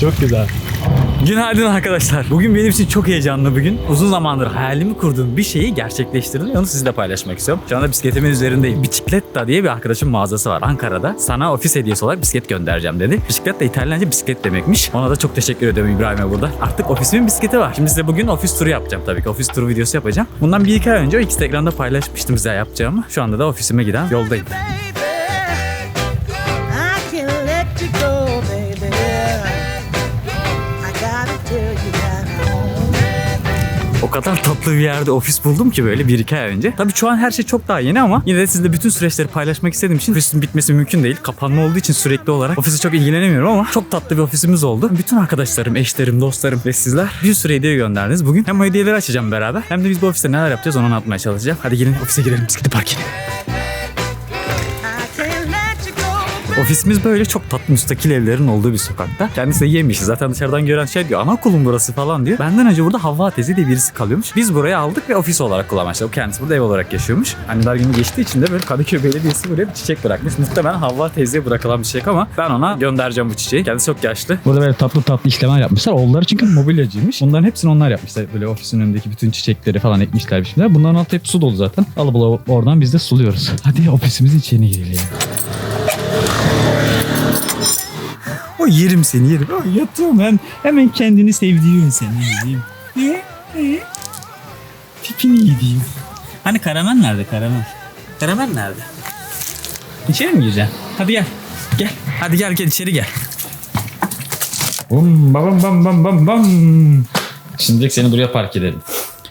çok güzel. Günaydın arkadaşlar. Bugün benim için çok heyecanlı bir gün. Uzun zamandır hayalimi kurduğum bir şeyi gerçekleştirdim onu sizinle paylaşmak istiyorum. Şu anda bisikletimin üzerindeyim. Bicicletta diye bir arkadaşım mağazası var Ankara'da. Sana ofis hediyesi olarak bisiklet göndereceğim dedi. Bisikletta İtalyanca bisiklet demekmiş. Ona da çok teşekkür ediyorum İbrahim'e burada. Artık ofisimin bisikleti var. Şimdi size bugün ofis turu yapacağım tabii ki. Ofis turu videosu yapacağım. Bundan bir iki ay önce o Instagram'da paylaşmıştım size yapacağımı. Şu anda da ofisime giden yoldayım. Kadar tatlı bir yerde ofis buldum ki böyle bir iki ay önce. Tabii şu an her şey çok daha yeni ama yine de sizle bütün süreçleri paylaşmak istediğim için ofisin bitmesi mümkün değil. Kapanma olduğu için sürekli olarak ofise çok ilgilenemiyorum ama çok tatlı bir ofisimiz oldu. Bütün arkadaşlarım, eşlerim, dostlarım ve sizler bir sürü hediye gönderdiniz. Bugün hem o hediyeleri açacağım beraber hem de biz bu ofiste neler yapacağız onu anlatmaya çalışacağım. Hadi gelin ofise girelim bisikleti park edelim. Ofisimiz böyle çok tatlı müstakil evlerin olduğu bir sokakta. Kendisi de yemiş. Zaten dışarıdan gören şey diyor. Anaokulum burası falan diyor. Benden önce burada Havva teyze diye birisi kalıyormuş. Biz burayı aldık ve ofis olarak kullanmaya başladık. O kendisi burada ev olarak yaşıyormuş. Anneler günü geçtiği için de böyle Kadıköy Belediyesi buraya bir çiçek bırakmış. Muhtemelen Havva teyzeye bırakılan bir çiçek ama ben ona göndereceğim bu çiçeği. Kendisi çok yaşlı. Burada böyle tatlı tatlı işlemler yapmışlar. Oğulları çünkü mobilyacıymış. Bunların hepsini onlar yapmışlar. Böyle ofisin önündeki bütün çiçekleri falan ekmişler biçmişler. Bunların altı hep su dolu zaten. Alıp oradan biz de suluyoruz. Hadi ofisimizin içine girelim. O yerim seni yerim. O yatıyorum ben. Hemen kendini seni yediğim. Ne? Ne? Tipini yediğim. Hani karamen nerede karamen? Karamen nerede? İçeri mi gireceksin? Hadi gel. Gel. Hadi gel gel içeri gel. Bum bam bam bam bam bam. Şimdi seni buraya park edelim.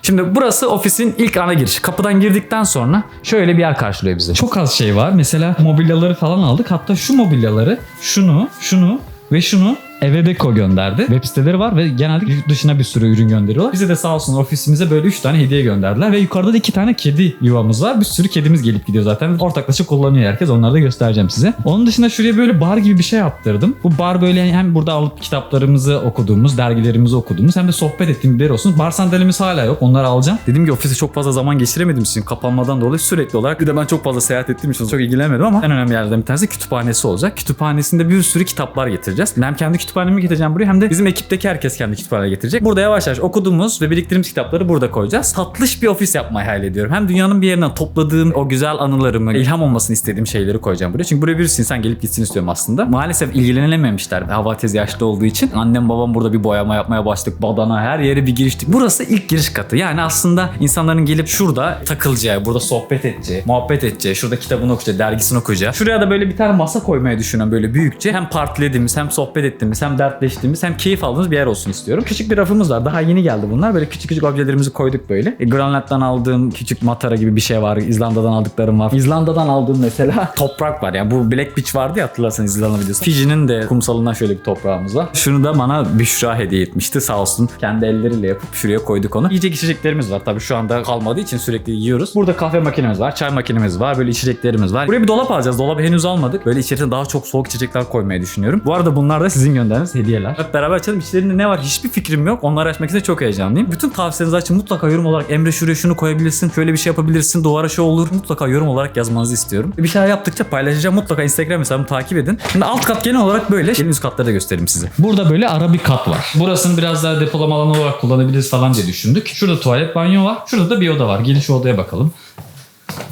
Şimdi burası ofisin ilk ana girişi. Kapıdan girdikten sonra şöyle bir yer karşılıyor bizi. Çok az şey var. Mesela mobilyaları falan aldık. Hatta şu mobilyaları, şunu, şunu ve şunu Eve Beko gönderdi. Web siteleri var ve genelde yurt dışına bir sürü ürün gönderiyorlar. Bize de sağ olsun ofisimize böyle 3 tane hediye gönderdiler. Ve yukarıda da 2 tane kedi yuvamız var. Bir sürü kedimiz gelip gidiyor zaten. Ortaklaşa kullanıyor herkes. Onları da göstereceğim size. Onun dışında şuraya böyle bar gibi bir şey yaptırdım. Bu bar böyle hem burada alıp kitaplarımızı okuduğumuz, dergilerimizi okuduğumuz hem de sohbet ettiğim bir yer olsun. Bar sandalyemiz hala yok. Onları alacağım. Dediğim gibi ofiste çok fazla zaman geçiremedim için kapanmadan dolayı sürekli olarak bir de ben çok fazla seyahat ettiğim için çok ilgilenmedim ama en önemli yerlerden bir tanesi kütüphanesi olacak. Kütüphanesinde bir sürü kitaplar getireceğiz. Hem kendi kütüphanemi getireceğim buraya hem de bizim ekipteki herkes kendi kütüphaneye getirecek. Burada yavaş yavaş okuduğumuz ve biriktirdiğimiz kitapları burada koyacağız. Tatlış bir ofis yapmayı hayal ediyorum. Hem dünyanın bir yerinden topladığım o güzel anılarımı, ilham olmasını istediğim şeyleri koyacağım buraya. Çünkü buraya bir sürü insan gelip gitsin istiyorum aslında. Maalesef ilgilenememişler. Hava tez yaşlı olduğu için. Annem babam burada bir boyama yapmaya başladık. Badana her yere bir giriştik. Burası ilk giriş katı. Yani aslında insanların gelip şurada takılacağı, burada sohbet edeceği, muhabbet edeceği, şurada kitabını okuyacağı, dergisini okuyacağı. Şuraya da böyle bir tane masa koymayı düşünüyorum böyle büyükçe. Hem partilediğimiz, hem sohbet ettiğimiz, hem dertleştiğimiz, hem keyif aldığımız bir yer olsun istiyorum. Küçük bir rafımız var. Daha yeni geldi bunlar. Böyle küçük küçük objelerimizi koyduk böyle. E, Grönland'dan aldığım küçük matara gibi bir şey var. İzlanda'dan aldıklarım var. İzlanda'dan aldığım mesela toprak var. Yani bu Black Beach vardı ya hatırlarsanız İzlanda videosu. Fiji'nin de kumsalından şöyle bir toprağımız var. Şunu da bana Büşra hediye etmişti sağ olsun. Kendi elleriyle yapıp şuraya koyduk onu. Yiyecek içeceklerimiz var. Tabii şu anda kalmadığı için sürekli yiyoruz. Burada kahve makinemiz var. Çay makinemiz var. Böyle içeceklerimiz var. Buraya bir dolap alacağız. Dolabı henüz almadık. Böyle içerisine daha çok soğuk içecekler koymayı düşünüyorum. Bu arada bunlar da sizin gönderdiğiniz hediyeler. Hep beraber açalım. İçlerinde ne var hiçbir fikrim yok. Onları açmak için de çok heyecanlıyım. Bütün tavsiyelerinizi açın. Mutlaka yorum olarak Emre şuraya şunu koyabilirsin. Şöyle bir şey yapabilirsin. Duvara şu olur. Mutlaka yorum olarak yazmanızı istiyorum. Bir şeyler yaptıkça paylaşacağım. Mutlaka Instagram hesabımı takip edin. Şimdi alt kat genel olarak böyle. Gelin üst katları da göstereyim size. Burada böyle ara bir kat var. Burasını biraz daha depolama alanı olarak kullanabiliriz falan diye düşündük. Şurada tuvalet banyo var. Şurada da bir oda var. Gelin şu odaya bakalım.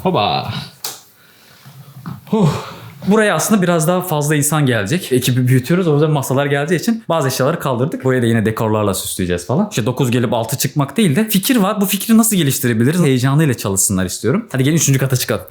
Hoba. Huh. Buraya aslında biraz daha fazla insan gelecek. Ekibi büyütüyoruz. O yüzden masalar geleceği için bazı eşyaları kaldırdık. Burayı da yine dekorlarla süsleyeceğiz falan. İşte 9 gelip 6 çıkmak değil de fikir var. Bu fikri nasıl geliştirebiliriz? Heyecanıyla çalışsınlar istiyorum. Hadi gelin 3. kata çıkalım.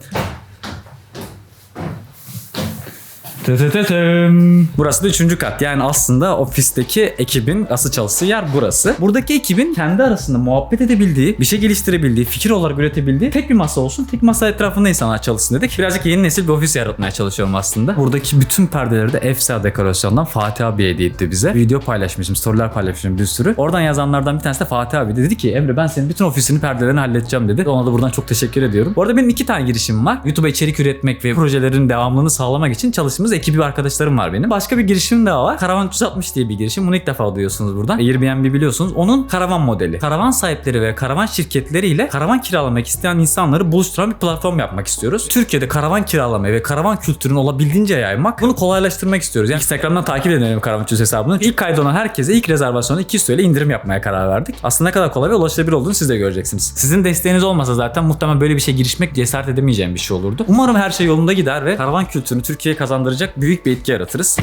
Burası da üçüncü kat. Yani aslında ofisteki ekibin asıl çalıştığı yer burası. Buradaki ekibin kendi arasında muhabbet edebildiği, bir şey geliştirebildiği, fikir olarak üretebildiği tek bir masa olsun. Tek masa etrafında insanlar çalışsın dedik. Birazcık yeni nesil bir ofis yaratmaya çalışıyorum aslında. Buradaki bütün perdeleri de efsane dekorasyondan Fatih abi hediye etti bize. Video paylaşmışım, storyler paylaşmışım bir sürü. Oradan yazanlardan bir tanesi de Fatih abi dedi ki Emre ben senin bütün ofisini perdelerini halledeceğim dedi. Ona da buradan çok teşekkür ediyorum. Bu arada benim iki tane girişim var. YouTube'a içerik üretmek ve projelerin devamlılığını sağlamak için çalıştığımız ekibi arkadaşlarım var benim. Başka bir girişim daha var. Karavan 360 diye bir girişim. Bunu ilk defa duyuyorsunuz buradan. Airbnb biliyorsunuz. Onun karavan modeli. Karavan sahipleri ve karavan şirketleriyle karavan kiralamak isteyen insanları buluşturan bir platform yapmak istiyoruz. Türkiye'de karavan kiralamayı ve karavan kültürünü olabildiğince yaymak. Bunu kolaylaştırmak istiyoruz. Yani Instagram'dan takip edin benim karavan Çöz hesabını. İlk kaydolan herkese ilk rezervasyonu 200 TL indirim yapmaya karar verdik. Aslında ne kadar kolay ve ulaşılabilir olduğunu siz de göreceksiniz. Sizin desteğiniz olmasa zaten muhtemelen böyle bir şey girişmek cesaret edemeyeceğim bir şey olurdu. Umarım her şey yolunda gider ve karavan kültürünü Türkiye'ye kazandıracak büyük bir etki yaratırız.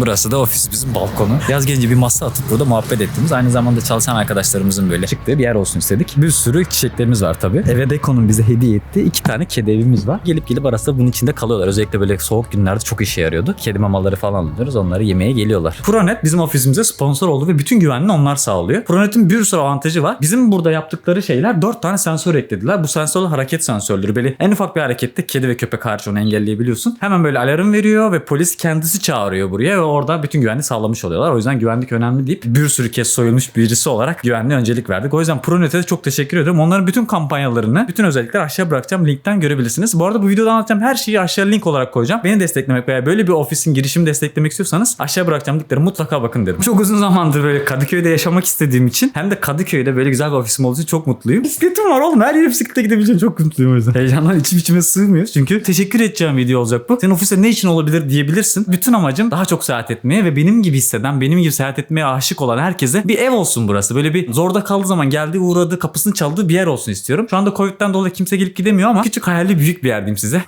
Burası da ofisimizin balkonu. Yaz gelince bir masa atıp burada muhabbet ettiğimiz aynı zamanda çalışan arkadaşlarımızın böyle çıktığı bir yer olsun istedik. Bir sürü çiçeklerimiz var tabii. Eve Deko'nun bize hediye ettiği iki tane kedi evimiz var. Gelip gelip arasında bunun içinde kalıyorlar. Özellikle böyle soğuk günlerde çok işe yarıyordu. Kedi mamaları falan alıyoruz. Onları yemeye geliyorlar. Pronet bizim ofisimize sponsor oldu ve bütün güvenliğini onlar sağlıyor. Pronet'in bir sürü avantajı var. Bizim burada yaptıkları şeyler dört tane sensör eklediler. Bu sensörler hareket sensörleri. Böyle en ufak bir harekette kedi ve köpek hariç onu engelleyebiliyorsun. Hemen böyle alarm veriyor ve polis kendisi çağırıyor buraya ve orada bütün güvenliği sağlamış oluyorlar. O yüzden güvenlik önemli deyip bir sürü kez soyulmuş birisi olarak güvenliğe öncelik verdik. O yüzden Pronet'e çok teşekkür ederim. Onların bütün kampanyalarını, bütün özellikleri aşağı bırakacağım. Linkten görebilirsiniz. Bu arada bu videoda anlatacağım her şeyi aşağı link olarak koyacağım. Beni desteklemek veya böyle bir ofisin girişimi desteklemek istiyorsanız aşağı bırakacağım linkleri mutlaka bakın derim. Çok uzun zamandır böyle Kadıköy'de yaşamak istediğim için hem de Kadıköy'de böyle güzel bir ofisim olduğu için çok mutluyum. Bisikletim var oğlum. Her yere bisikletle gidebileceğim. Çok mutluyum o yüzden. Heyecandan içim içime sığmıyor. Çünkü teşekkür edeceğim video olacak bu. Senin ofiste ne için olabilir diyebilirsin. Bütün amacım daha çok seyahat etmeye ve benim gibi hisseden, benim gibi seyahat etmeye aşık olan herkese bir ev olsun burası. Böyle bir zorda kaldığı zaman geldiği uğradığı kapısını çaldığı bir yer olsun istiyorum. Şu anda Covid'den dolayı kimse gelip gidemiyor ama küçük hayali büyük bir yer diyeyim size.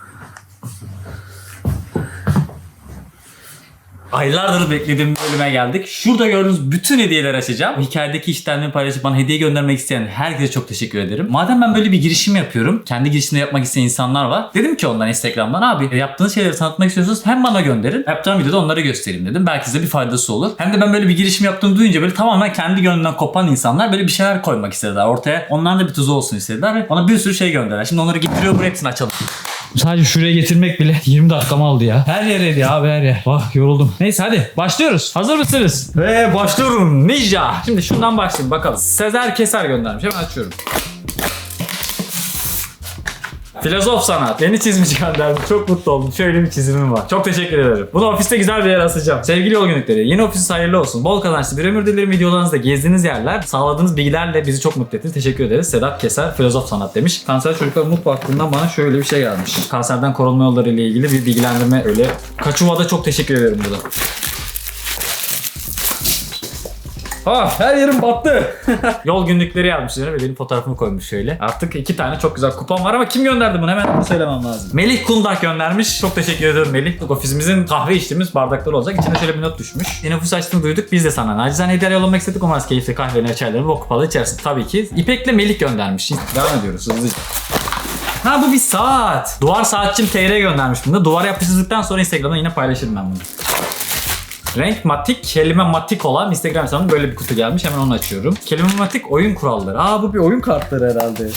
Aylardır beklediğim bölüme geldik. Şurada gördüğünüz bütün hediyeleri açacağım. Hikayedeki işlemlerimi paylaşıp bana hediye göndermek isteyen herkese çok teşekkür ederim. Madem ben böyle bir girişim yapıyorum, kendi girişimini yapmak isteyen insanlar var. Dedim ki ondan Instagram'dan abi yaptığınız şeyleri tanıtmak istiyorsanız hem bana gönderin. Yapacağım videoda onlara göstereyim dedim. Belki size bir faydası olur. Hem de ben böyle bir girişim yaptığımı duyunca böyle tamamen kendi gönlünden kopan insanlar böyle bir şeyler koymak istediler ortaya. Onların da bir tuzu olsun istediler ve bana bir sürü şey gönderdiler. Şimdi onları getiriyor buraya hepsini açalım. Sadece şuraya getirmek bile 20 dakikamı aldı ya. Her yer hediye abi her yer. Vah yoruldum. Neyse hadi başlıyoruz. Hazır mısınız? Ve başlıyorum. Ninja. Şimdi şundan başlayayım bakalım. Sezer Keser göndermiş. Hemen açıyorum. Filozof sanat. Beni çizmiş gönderdi. Çok mutlu oldum. Şöyle bir çizimim var. Çok teşekkür ederim. Bunu ofiste güzel bir yere asacağım. Sevgili yol günlükleri. Yeni ofisiniz hayırlı olsun. Bol kazançlı bir ömür dilerim videolarınızda gezdiğiniz yerler, sağladığınız bilgilerle bizi çok mutlu ettiniz. Teşekkür ederiz. Sedat Keser, Filozof Sanat demiş. Kanser Çocuklar Mutlu Vakfı'ndan bana şöyle bir şey gelmiş. Kanserden korunma yolları ile ilgili bir bilgilendirme öyle. Kaçuva'da çok teşekkür ederim burada. Ah her yerim battı. Yol günlükleri yazmış üzerine ve benim fotoğrafımı koymuş şöyle. Artık iki tane çok güzel kupon var ama kim gönderdi bunu hemen söylemem lazım. Melih Kundak göndermiş. Çok teşekkür ederim Melih. Ofisimizin kahve içtiğimiz bardakları olacak. İçine şöyle bir not düşmüş. Yine nüfus açtığını duyduk. Biz de sana nacizane hediye yollamak istedik. Umarız keyifli kahveni, çaylarını ve kupalı içersin. Tabii ki. İpek'le Melih göndermiş. Devam ediyoruz hızlıca. Ha bu bir saat. Duvar saatçim TR göndermiş bunu. Duvar yapıştırdıktan sonra Instagram'da yine paylaşırım ben bunu. Renk matik, kelime matik olan Instagram hesabımda böyle bir kutu gelmiş. Hemen onu açıyorum. Kelime matik oyun kuralları. Aa bu bir oyun kartları herhalde.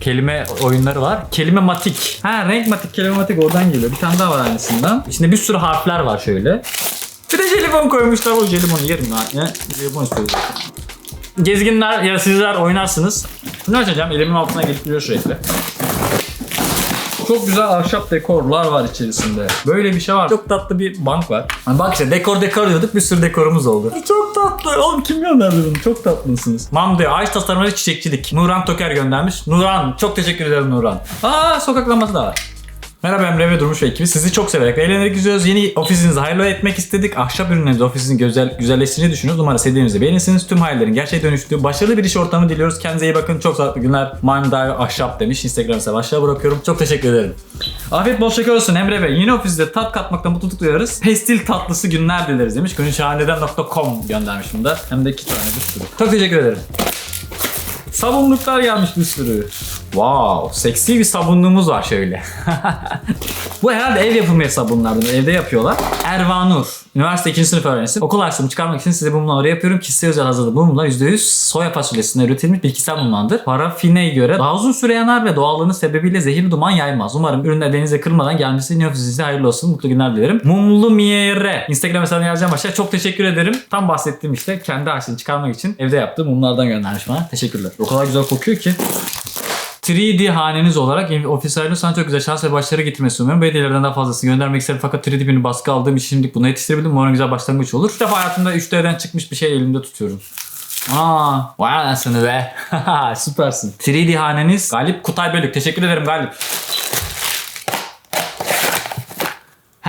Kelime oyunları var. Kelime matik. Ha renk matik, kelime matik oradan geliyor. Bir tane daha var aynısından. İçinde bir sürü harfler var şöyle. Bir de jelibon koymuşlar. O jelibonu yerim ya. Ne? Jelibon istiyoruz. Gezginler ya sizler oynarsınız. Bunu açacağım. Elimin altına gelip duruyor sürekli. Çok güzel ahşap dekorlar var içerisinde. Böyle bir şey var. Çok tatlı bir bank var. Hani bak işte dekor dekor diyorduk bir sürü dekorumuz oldu. Çok tatlı. Oğlum kim gönderdi bunu? Çok tatlısınız. Mamde ağaç tasarımları çiçekçilik. Nuran Toker göndermiş. Nuran çok teşekkür ederim Nuran. Aa sokak lambası da var. Merhaba Emre ve Durmuş ekibi. Sizi çok severek ve eğlenerek izliyoruz. Yeni ofisinizi hayırlı etmek istedik. Ahşap ürünlerinizi ofisinizin güzel, güzelleştireceğini düşünüyoruz. Umarım sevdiğinizi beğenirsiniz. Tüm hayallerin gerçeğe dönüştüğü başarılı bir iş ortamı diliyoruz. Kendinize iyi bakın. Çok sağlıklı günler. Mandayo Ahşap demiş. Instagram aşağı bırakıyorum. Çok teşekkür ederim. Afiyet bol şeker olsun Emre Bey. Yeni ofiste tat katmaktan mutluluk duyarız. Pestil tatlısı günler dileriz demiş. Günşahaneden.com göndermiş bunu da. Hem de iki tane bir sürü. Çok teşekkür ederim. Sabunluklar gelmiş bir sürü. Wow, seksi bir sabunluğumuz var şöyle. Bu herhalde ev yapımı sabunlardan. Evde yapıyorlar. Ervanur. Üniversite 2. sınıf öğrencisi. Okul harçlığımı çıkarmak için size bu mumları yapıyorum. Kişisel özel hazırladığım bu mumlar %100 soya fasulyesinden üretilmiş bitkisel mumlardır. Parafineye göre daha uzun süre yanar ve doğallığının sebebiyle zehirli duman yaymaz. Umarım ürünler denize kırmadan gelmesi yeni ofisinize hayırlı olsun. Mutlu günler dilerim. Mumlu Miere. Instagram hesabını yazacağım aşağıya. Çok teşekkür ederim. Tam bahsettiğim işte kendi harçlığını çıkarmak için evde yaptığım mumlardan göndermiş bana. Teşekkürler. O kadar güzel kokuyor ki. 3D haneniz olarak ofis ayrılığı sana çok güzel şans ve başarı getirmesi umuyorum. Bu hediyelerden daha fazlasını göndermek isterim fakat 3D birini baskı aldığım için şimdilik bunu yetiştirebildim. Umarım güzel başlangıç olur. İlk defa hayatımda 3D'den çıkmış bir şey elimde tutuyorum. Aa, vay anasını be. Süpersin. 3D haneniz Galip Kutay Bölük. Teşekkür ederim Galip.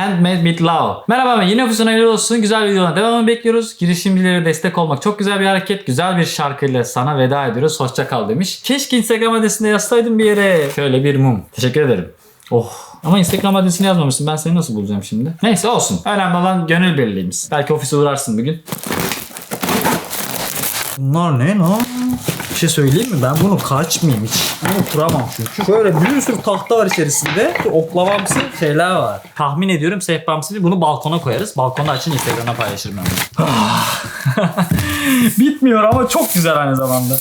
Handmade with Love. Merhaba ben yeni ofisin hayırlı olsun. Güzel videolarına devamını bekliyoruz. Girişimcilere destek olmak çok güzel bir hareket. Güzel bir şarkıyla sana veda ediyoruz. Hoşça kal demiş. Keşke Instagram adresinde yazsaydım bir yere. Şöyle bir mum. Teşekkür ederim. Oh. Ama Instagram adresini yazmamışsın. Ben seni nasıl bulacağım şimdi? Neyse olsun. Önemli olan gönül birliğimiz. Belki ofise uğrarsın bir gün. Bunlar ne lan? Şey söyleyeyim mi? Ben bunu kaçmayayım hiç. Bunu kuramam çünkü. Şöyle bir sürü tahta var içerisinde. Oklavamsı şeyler var. Tahmin ediyorum sehpamsı bunu balkona koyarız. Balkonda açın Instagram'a paylaşırım ben bunu. Bitmiyor ama çok güzel aynı zamanda.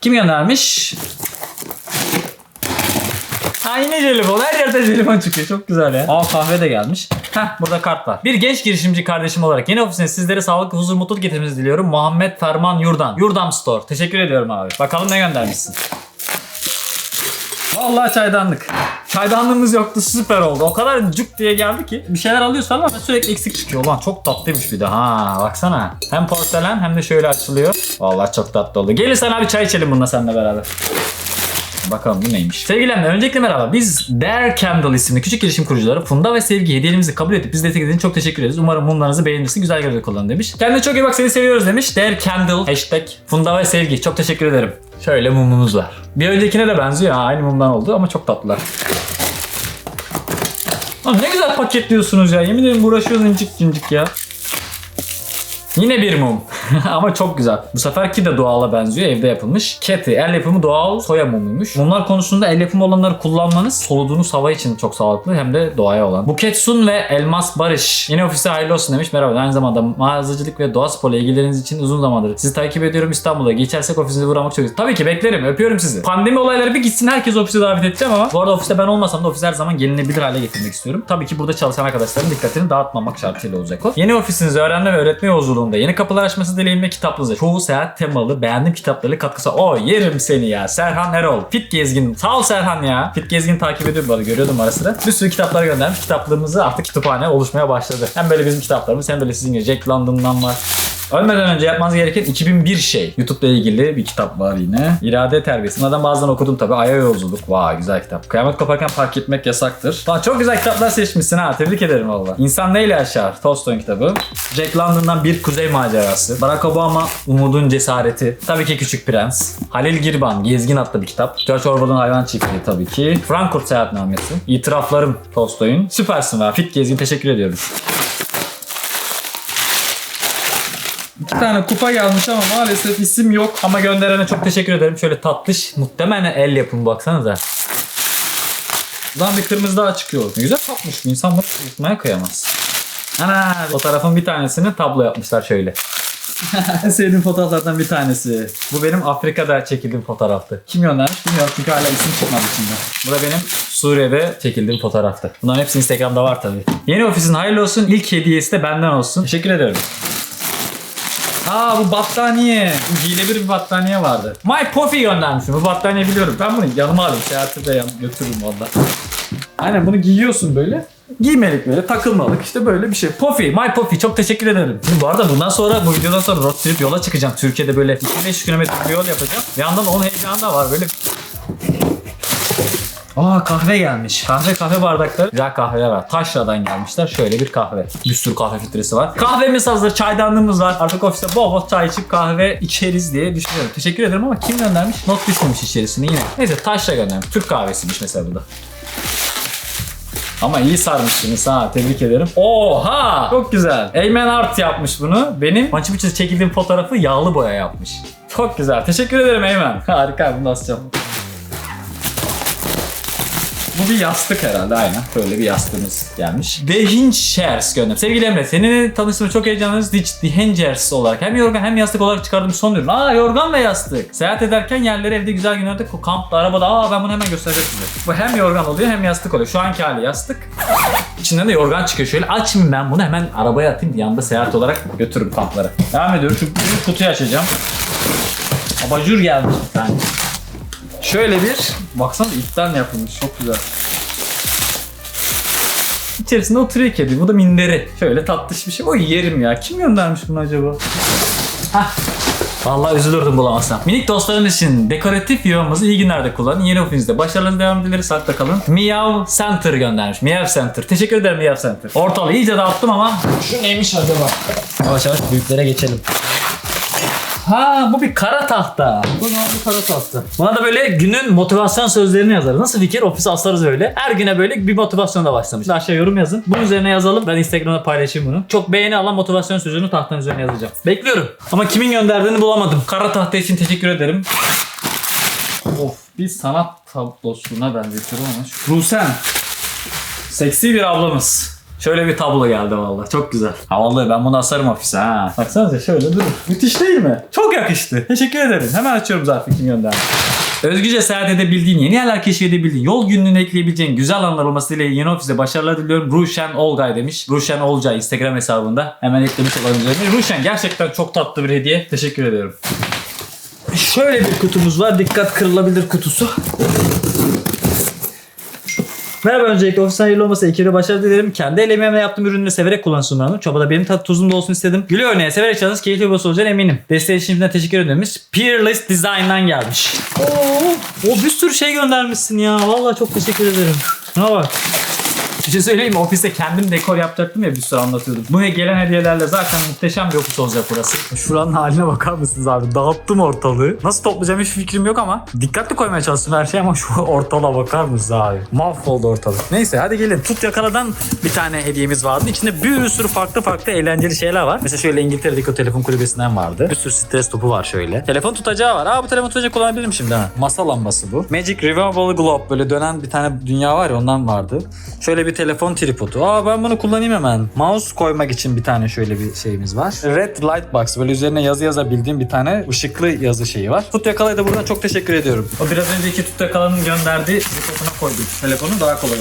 Kim göndermiş? Ha yine jelibon. Her yerde jelibon çıkıyor. Çok güzel ya. Aa kahve de gelmiş. Heh burada kart var. Bir genç girişimci kardeşim olarak yeni ofisine sizlere sağlık, huzur, mutluluk getirmenizi diliyorum. Muhammed Ferman Yurdan. Yurdam Store. Teşekkür ediyorum abi. Bakalım ne göndermişsin. Vallahi çaydanlık. Çaydanlığımız yoktu süper oldu. O kadar cuk diye geldi ki. Bir şeyler alıyoruz ama sürekli eksik çıkıyor. Ulan çok tatlıymış bir de ha baksana. Hem porselen hem de şöyle açılıyor. Vallahi çok tatlı oldu. Gelin sana bir çay içelim bununla seninle beraber. Bakalım bu neymiş. Sevgilerimle öncelikle merhaba. Biz Dare Candle isimli küçük girişim kurucuları Funda ve Sevgi hediyelerimizi kabul edip bizi desteklediğiniz çok teşekkür ederiz. Umarım mumlarınızı beğenirsin. Güzel görevde kullanın demiş. Kendine çok iyi bak seni seviyoruz demiş. Dare Candle hashtag Funda ve Sevgi. Çok teşekkür ederim. Şöyle mumumuz var. Bir öncekine de benziyor. Ha, aynı mumdan oldu ama çok tatlılar. Lan ne güzel paketliyorsunuz ya. Yemin ederim uğraşıyoruz incik incik ya. Yine bir mum. Ama çok güzel. Bu seferki de doğala benziyor. Evde yapılmış. Keti. El yapımı doğal soya mumuymuş. Mumlar konusunda el yapımı olanları kullanmanız soluduğunuz hava için çok sağlıklı hem de doğaya olan. Buket Sun ve Elmas Barış. Yeni ofise hayırlı olsun demiş. Merhaba. Aynı zamanda mağazacılık ve doğa sporla ilgileriniz için uzun zamandır sizi takip ediyorum İstanbul'a. Geçersek ofisinize uğramak çok. Tabii ki beklerim. Öpüyorum sizi. Pandemi olayları bir gitsin herkes ofise davet edeceğim ama bu arada ofiste ben olmasam da ofis her zaman gelinebilir hale getirmek istiyorum. Tabii ki burada çalışan arkadaşların dikkatini dağıtmamak şartıyla olacak o. Yeni ofisinizi öğrenme ve öğretme yolculuğunda yeni kapılar açması dileğimle kitaplığınıza çoğu seyahat temalı beğendiğim kitaplarıyla katkısı. O yerim seni ya. Serhan Erol. Fit Gezgin. Sağ ol Serhan ya. Fit Gezgin takip ediyorum bana görüyordum ara sıra. Bir sürü kitaplar göndermiş. Kitaplığımızı artık kütüphane oluşmaya başladı. Hem böyle bizim kitaplarımız hem böyle sizin gibi Jack London'dan var. Ölmeden önce yapmanız gereken 2001 şey. YouTube'la ilgili bir kitap var yine. İrade terbiyesi. Bunlardan bazılarını okudum tabii. Aya yolculuk. Vay güzel kitap. Kıyamet koparken park etmek yasaktır. Lan çok güzel kitaplar seçmişsin ha. Tebrik ederim valla. İnsan neyle yaşar? Tolstoy'un kitabı. Jack London'dan Bir Kuzey Macerası. Barack Obama Umudun Cesareti. Tabii ki Küçük Prens. Halil Girban Gezgin adlı bir kitap. George Orwell'ın Hayvan Çiftliği tabii ki. Frankfurt Seyahatnamesi. İtiraflarım Tolstoy'un. Süpersin va. Fit Gezgin teşekkür ediyorum. İki tane kupa gelmiş ama maalesef isim yok. Ama gönderene çok teşekkür ederim. Şöyle tatlış, muhtemelen el yapımı baksanıza. Buradan bir kırmızı daha çıkıyor. Ne güzel tapmış bu insan bunu tutmaya kıyamaz. Ana fotoğrafın bir tanesini tablo yapmışlar şöyle. Sevdiğim fotoğraflardan bir tanesi. Bu benim Afrika'da çekildiğim fotoğraftı. Kim göndermiş bilmiyorum çünkü hala isim çıkmadı içinde. Bu da benim Suriye'de çekildiğim fotoğraftı. Bunların hepsi Instagram'da var tabii. Yeni ofisin hayırlı olsun. İlk hediyesi de benden olsun. Teşekkür ederim. Aa bu battaniye. Bu giyilebilir bir battaniye vardı. My Puffy göndermişim. Bu battaniye biliyorum. Ben bunu yanıma alayım. Seyahate de yan- götürürüm valla. Aynen bunu giyiyorsun böyle. Giymelik böyle takılmalık işte böyle bir şey. Puffy, My Puffy çok teşekkür ederim. Bu arada bundan sonra bu videodan sonra road trip yola çıkacağım. Türkiye'de böyle 25 kilometre bir yol yapacağım. Bir yandan onun heyecanı da var böyle. Aa kahve gelmiş. Kahve kahve bardakları. Güzel kahveler var. Taşra'dan gelmişler. Şöyle bir kahve. Bir sürü kahve filtresi var. Kahvemiz hazır. Çaydanlığımız var. Artık ofiste bol bol çay içip kahve içeriz diye düşünüyorum. Teşekkür ederim ama kim göndermiş? Not düşmemiş içerisine yine. Neyse Taşra göndermiş. Türk kahvesiymiş mesela bu da. Ama iyi sarmışsınız ha tebrik ederim. Oha! Çok güzel. Eymen Art yapmış bunu. Benim Maçı Biçiz çekildiğim fotoğrafı yağlı boya yapmış. Çok güzel. Teşekkür ederim Eymen. Harika bunu asacağım. Bu bir yastık herhalde aynen. Böyle bir yastığımız gelmiş. Dehin Shares gönderdim. Sevgili Emre seninle tanıştığıma çok heyecanlıyız. Dehingers olarak hem yorgan hem yastık olarak çıkardığım son ürün. Aa yorgan ve yastık. Seyahat ederken yerleri evde güzel günlerde kampta, arabada. Aa ben bunu hemen göstereceğim size. Bu hem yorgan oluyor hem yastık oluyor. Şu anki hali yastık. İçinden de yorgan çıkıyor. Şöyle açayım ben bunu hemen arabaya atayım. Yanında seyahat olarak götürürüm kamplara. Devam ediyorum. Şu kutuyu açacağım. Abajur gelmiş bir tane. Şöyle bir baksana ipten yapılmış çok güzel. İçerisinde oturuyor kedi. Bu da minderi. Şöyle tatlış bir şey. O yerim ya. Kim göndermiş bunu acaba? Hah. Vallahi üzülürdüm bulamazsam. Minik dostlarınız için dekoratif yuvamızı iyi günlerde kullanın. Yeni ofisinizde başarılı devam dileriz. Hatta kalın. Meow Center göndermiş. Meow Center. Teşekkür ederim Meow Center. Ortalığı iyice dağıttım ama şu neymiş acaba? Yavaş yavaş büyüklere geçelim. Ha bu bir kara tahta. Bu ne bir kara tahta. Buna da böyle günün motivasyon sözlerini yazarız. Nasıl fikir? Ofise asarız öyle. Her güne böyle bir motivasyonla başlamış. Aşağı yorum yazın. Bunun üzerine yazalım. Ben Instagram'da paylaşayım bunu. Çok beğeni alan motivasyon sözünü tahtanın üzerine yazacağım. Bekliyorum. Ama kimin gönderdiğini bulamadım. Kara tahta için teşekkür ederim. Of bir sanat tablosuna benzetiyorum ama. Rusen. Seksi bir ablamız. Şöyle bir tablo geldi vallahi. Çok güzel. Ha vallahi ben bunu asarım ofise ha. Baksanıza şöyle dur. Müthiş değil mi? Çok yakıştı. Teşekkür ederim. Hemen açıyorum zarfı kim gönderdi. Özgüce seyahat edebildiğin, yeni yerler keşfedebildiğin, yol günlüğüne ekleyebileceğin güzel anlar olması dileğiyle yeni ofiste başarılar diliyorum. Ruşen Olgay demiş. Ruşen Olcay Instagram hesabında. Hemen eklemiş olalım üzerine. Ruşen gerçekten çok tatlı bir hediye. Teşekkür ediyorum. Şöyle bir kutumuz var. Dikkat kırılabilir kutusu. Merhaba öncelikle ofisten hayırlı olması ekibe başarı dilerim. Kendi el emeğimle yaptığım ürünleri severek kullanırsın umarım. Çobada benim tat tuzum da olsun istedim. Gülü oynaya severek çalışırsanız keyifli bir boss olacağına eminim. Desteği için şimdiden teşekkür ederim. Peerless Design'dan gelmiş. Oo, o bir sürü şey göndermişsin ya. Vallahi çok teşekkür ederim. Ne bak. Bir şey söyleyeyim? Ofiste kendim dekor yapacaktım ya bir sürü anlatıyordum. Bu gelen hediyelerle zaten muhteşem bir ofis olacak burası. Şuranın haline bakar mısınız abi? Dağıttım ortalığı. Nasıl toplayacağım hiç fikrim yok ama dikkatli koymaya çalıştım her şey ama şu ortalığa bakar mısınız abi? Mahvoldu ortalık. Neyse hadi gelin. Tut yakaladan bir tane hediyemiz vardı. İçinde bir sürü farklı farklı eğlenceli şeyler var. Mesela şöyle İngiltere'deki o telefon kulübesinden vardı. Bir sürü stres topu var şöyle. Telefon tutacağı var. Aa bu telefon tutacağı kullanabilirim şimdi ha. Masa lambası bu. Magic Removable Globe böyle dönen bir tane dünya var ya ondan vardı. Şöyle bir telefon tripodu. Aa ben bunu kullanayım hemen. Mouse koymak için bir tane şöyle bir şeyimiz var. Red Light Box böyle üzerine yazı yazabildiğim bir tane ışıklı yazı şeyi var. Tut yakalaya da buradan çok teşekkür ediyorum. O biraz önceki Tut yakalanın gönderdiği tripoduna koydum. Telefonu daha kolay.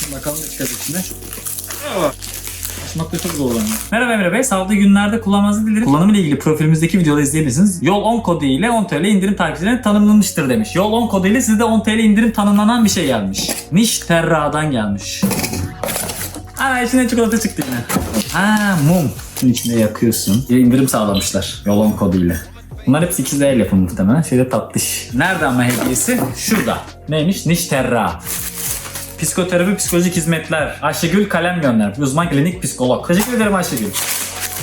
Şimdi bakalım ne çıkacak içinde. Açmakta çok zorlanıyor. Merhaba Emre Bey. Sağlıklı günlerde kullanmanızı dilerim. Kullanımı ile ilgili profilimizdeki videoda izleyebilirsiniz. Yol 10 kodu ile 10 TL indirim takipçilerine tanımlanmıştır demiş. Yol 10 kodu ile size de 10 TL indirim tanımlanan bir şey gelmiş. Niş Terra'dan gelmiş. Ana içine çikolata çıktı yine. Ha mum. Bunun içinde yakıyorsun. Ya indirim sağlamışlar. Yol 10 kodu ile. Bunlar ikisi de el yapımı muhtemelen. Şeyde tatlış. Nerede ama hediyesi? Şurada. Neymiş? Niş Terra. Psikoterapi psikolojik hizmetler. Ayşegül kalem göndermiş. Uzman klinik psikolog. Teşekkür ederim Ayşegül.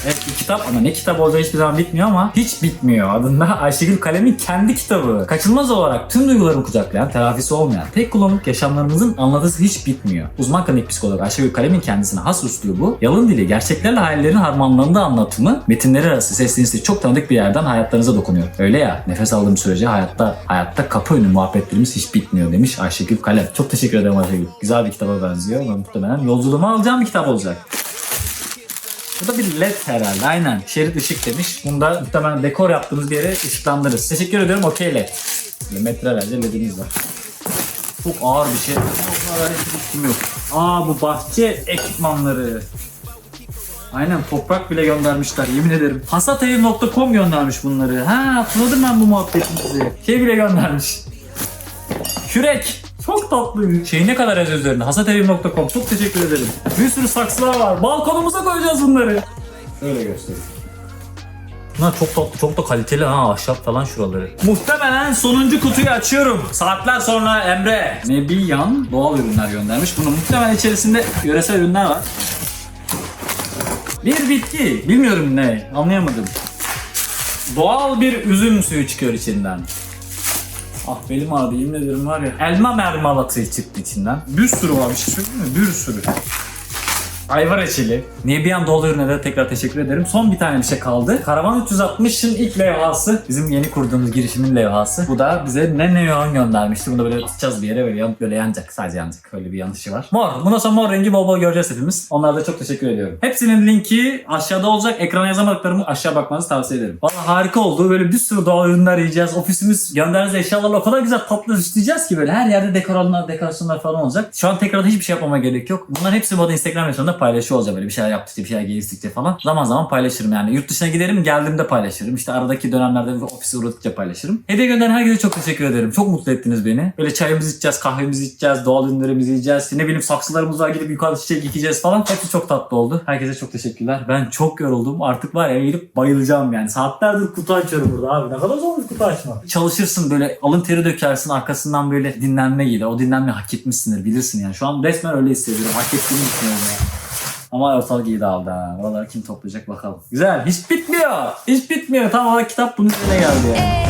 Evet bir kitap ama ne kitap olacağı hiçbir zaman bitmiyor ama hiç bitmiyor. Adında Ayşegül Kalem'in kendi kitabı. Kaçınılmaz olarak tüm duygularımı kucaklayan, telafisi olmayan, tek kullanımlık yaşamlarımızın anlatısı hiç bitmiyor. Uzman klinik psikolog Ayşegül Kalem'in kendisine has üslubu, yalın dili, gerçeklerle hayallerin harmanlandığı anlatımı, metinleri arası seslenisi çok tanıdık bir yerden hayatlarınıza dokunuyor. Öyle ya, nefes aldığım sürece hayatta hayatta kapı önü muhabbetlerimiz hiç bitmiyor demiş Ayşegül Kalem. Çok teşekkür ederim Ayşegül. Güzel bir kitaba benziyor ve muhtemelen yolculuğumu alacağım bir kitap olacak. Bu da bir led herhalde aynen. Şerit ışık demiş. Bunda muhtemelen dekor yaptığımız bir yere ışıklandırırız. Teşekkür ediyorum okey led. Metrelerce ledimiz var. Çok ağır bir şey. O kadar hiç yok. Aa bu bahçe ekipmanları. Aynen toprak bile göndermişler yemin ederim. Hasatevim.com göndermiş bunları. Ha hatırladım ben bu muhabbetinizi. Şey bile göndermiş. Kürek. Çok tatlı. Şey ne kadar yazıyor üzerinde? Hasatevim.com. Çok teşekkür ederim. Bir sürü saksılar var. Balkonumuza koyacağız bunları. Şöyle göstereyim. Bunlar çok tatlı, çok da kaliteli ha ahşap falan şuraları. Muhtemelen sonuncu kutuyu açıyorum. Saatler sonra Emre. Nebiyan doğal ürünler göndermiş. Bunun muhtemelen içerisinde yöresel ürünler var. Bir bitki. Bilmiyorum ne. Anlayamadım. Doğal bir üzüm suyu çıkıyor içinden. Ah belim ağrıdı yemin ederim var ya. Elma mermalatı çıktı içinden. Bir sürü var bir şey söyleyeyim mi? Bir sürü. Ayva reçeli. Nebiyan doğal ürünlere tekrar teşekkür ederim. Son bir tane bir şey kaldı. Karavan 360'ın ilk levhası. Bizim yeni kurduğumuz girişimin levhası. Bu da bize ne neon göndermişti. Bunu böyle tutacağız bir yere böyle, yan, böyle yanacak. Sadece yanacak. Öyle bir yanlışı var. Mor. Bundan sonra mor rengi bol bol göreceğiz hepimiz. Onlara da çok teşekkür ediyorum. Hepsinin linki aşağıda olacak. Ekrana yazamadıklarımı aşağı bakmanızı tavsiye ederim. Valla harika oldu. Böyle bir sürü doğal ürünler yiyeceğiz. Ofisimiz gönderdiğiniz eşyalarla o kadar güzel tatlı süsleyeceğiz ki böyle her yerde dekorasyonlar, dekorasyonlar falan olacak. Şu an tekrardan hiçbir şey yapmama gerek yok. Bunların hepsi bu arada Instagram hesabında paylaşıyor olacağım böyle bir şeyler yaptıkça bir şeyler geliştikçe falan. Zaman zaman paylaşırım yani. Yurt dışına giderim geldiğimde paylaşırım. İşte aradaki dönemlerde ofise uğradıkça paylaşırım. Hediye gönderen herkese çok teşekkür ederim. Çok mutlu ettiniz beni. Böyle çayımızı içeceğiz, kahvemizi içeceğiz, doğal ürünlerimizi yiyeceğiz. Ne bileyim saksılarımız var gidip yukarı çiçek dikeceğiz falan. Hepsi çok tatlı oldu. Herkese çok teşekkürler. Ben çok yoruldum. Artık var eve gidip bayılacağım yani. Saatlerdir kutu açıyorum burada abi. Ne kadar zor kutu açmak. Çalışırsın böyle alın teri dökersin arkasından böyle dinlenme gelir. O dinlenme hak etmişsindir bilirsin yani. Şu an resmen öyle hissediyorum. Hak ettiğimi düşünüyorum ya. Ama ortalık iyi dağıldı ha. Oraları kim toplayacak bakalım. Güzel. Hiç bitmiyor. Hiç bitmiyor. Tam olarak kitap bunun üzerine geldi yani.